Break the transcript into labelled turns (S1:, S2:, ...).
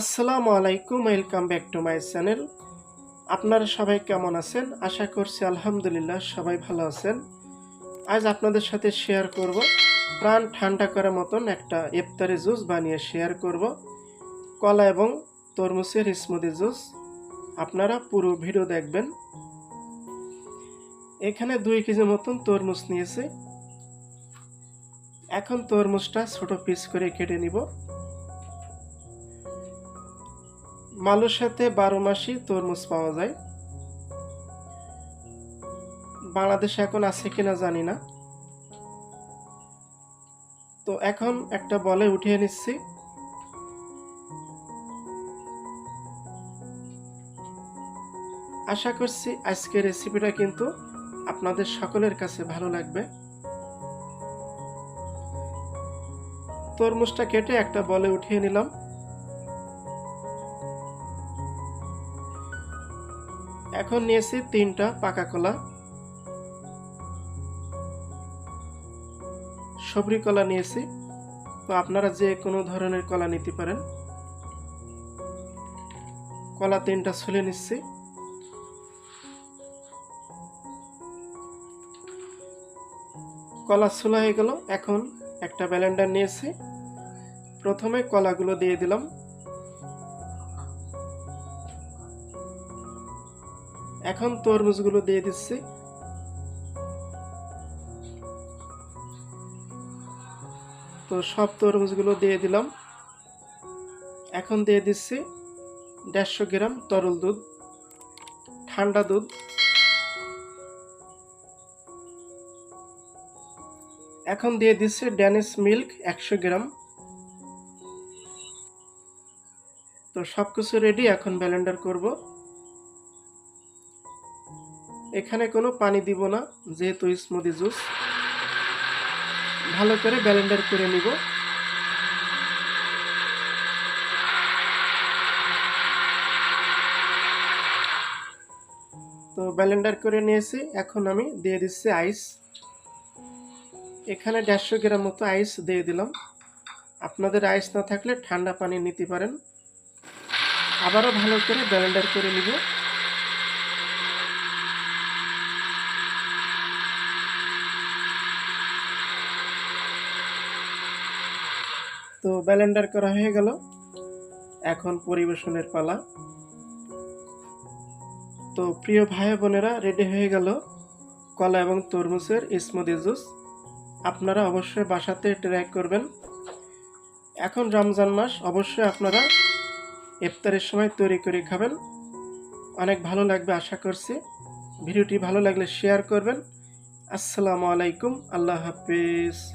S1: আসসালামু আলাইকুম welcome back to my channel আপনারা সবাই কেমন আছেন? আশা করছি আলহামদুলিল্লাহ সবাই ভালো আছেন। আজ আপনাদের সাথে শেয়ার করব। প্রাণ ঠান্ডা করার মতন একটা ইফতারি জুস বানিয়ে শেয়ার করব। কলা এবং তরমুজের স্মুদি জুস। আপনারা পুরো ভিডিও দেখবেন। এখানে দুই কেজি মতন তরমুজ নিয়েছি। এখন তরমুজটা ছোট পিস করে কেটে নিব। মালয়েশিয়াতে বারো মাসই তরমুজ পাওয়া যায়। বাংলাদেশে এখন আছে কিনা জানি না। তো এখন একটা বলে উঠিয়ে নিচ্ছি। আশা করছি আজকের রেসিপিটা কিন্তু আপনাদের সকলের কাছে ভালো লাগবে। তরমুজটা কেটে একটা বলে উঠিয়ে নিলাম। এখন নিয়েছি তিনটা পাকা কলা। সবরি কলা নিয়েছি। তো আপনারা যে কোনো ধরনের কলা নিতে পারেন। কলা তিনটা ছুলে নিচ্ছি। কলা ছুলা হয়ে গেল। এখন একটা ব্যালেন্ডার নিয়েছি। প্রথমে কলাগুলো দিয়ে দিলাম। এখন তরমুজগুলো দিয়ে দিচ্ছি। তো সব তরমুজগুলো দিয়ে দিলাম। এখন দিয়ে দিচ্ছি দেড়শো গ্রাম তরল দুধ, ঠান্ডা দুধ। এখন দিয়ে দিচ্ছি ড্যানিশ মিল্ক একশো গ্রাম। তো সব কিছু রেডি, এখন ব্যালেন্ডার করব। এখানে কোনো পানি দিব না, যেহেতু স্মুদি জুস ভালো করে ব্যালেন্ডার করে নিব। তো ব্যালেন্ডার করে নিয়েছি, এখন আমি দিয়ে দিচ্ছি আইস এখানে দেড়শো গ্রাম মতো আইস দিয়ে দিলাম। আপনাদের আইস না থাকলে ঠান্ডা পানি নিতে পারেন। আবারও ভালো করে ব্যালেন্ডার করে নিব। তো ব্যালেন্ডার করা হয়ে গেল। এখন পরিবেশনের পালা। তো প্রিয় ভাই বোনেরা, রেডি হয়ে গেল কলা এবং তরমুজের স্মুদি জুস। আপনারা অবশ্যই বাসাতে ট্রাই করবেন। এখন রমজান মাস, অবশ্যই আপনারা ইফতারের সময় তৈরি করে খাবেন। অনেক ভালো লাগবে আশা করছি। ভিডিওটি ভালো লাগলে শেয়ার করবেন। আসসালামু আলাইকুম, আল্লাহ হাফিজ।